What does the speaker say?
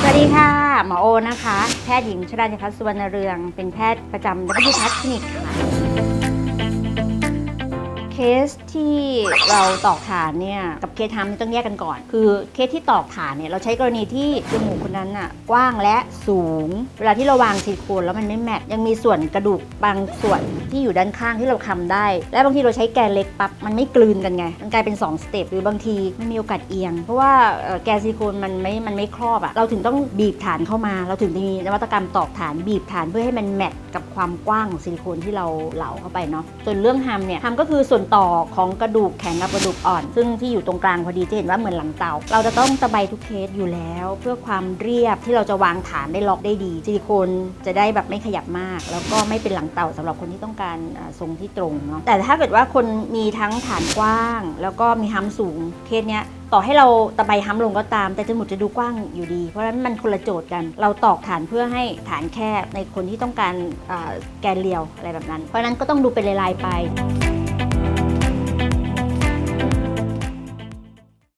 สวัสดีค่ะ หมอโอนะคะ แพทย์หญิงชราญพัฒน์สุวรรณเรือง เป็นแพทย์ประจำ W พัฒคลินิกค่ะ เคสที่เราตอกฐานเนี่ย กับเคสทำต้องแยกกันก่อน คือเคสที่ตอกฐานเนี่ย เราใช้กรณีที่จมูกคนนั้นน่ะกว้างและสูง เวลาที่เราวางซิลิโคนแล้วมันไม่แมทยังมีส่วนกระดูกบางส่วนที่อยู่ด้านข้างที่เราคำได้ และบางทีเราใช้แกนเล็กปั๊บมันไม่กลืนกันไงมันกลายเป็น2สเต็ปหรือบางทีมันมีโอกาสเอียง เพราะว่าแกนซิลิโคนมันไม่มันไม่ครอบอะเราถึงต้องบีบฐานเข้ามา เราถึงจะมีนวัตกรรมตอกฐานบีบฐานเพื่อให้มันแมทกับความกว้างของซิลิโคนที่เราเหลาเข้าไปเนาะส่วนเรื่องฮัมเนี่ยฮัมก็คือส่วนต่อของกระดูกแข็งกับกระดูกอ่อน ซึ่งที่อยู่ตรงกลางพอดีจะเห็นว่าเหมือนหลังเตา เราจะต้องตะไบทุกเคสอยู่แล้ว เพื่อความเรียบที่เราจะวางฐานได้ล็อกได้ดีซิลิโคนจะได้แบบไม่ขยับมาก แล้วก็ไม่เป็นหลังเตาสำหรับคนที่ต้องการการทรงที่ตรงเนาะแต่ถ้าเกิดว่าคนมีทั้งฐานกว้าง แล้วก็มีฮัมสูงเคสเนี้ยต่อให้เราตะไบฮัมลงก็ตาม แต่จมูกจะดูกว้างอยู่ดี เพราะฉะนั้นมันคนละโจทย์กัน เราตอกฐานเพื่อให้ฐานแคบในคนที่ต้องการแกนเรียวอะไรแบบนั้น เพราะฉะนั้นก็ต้องดูเป็นลายๆไป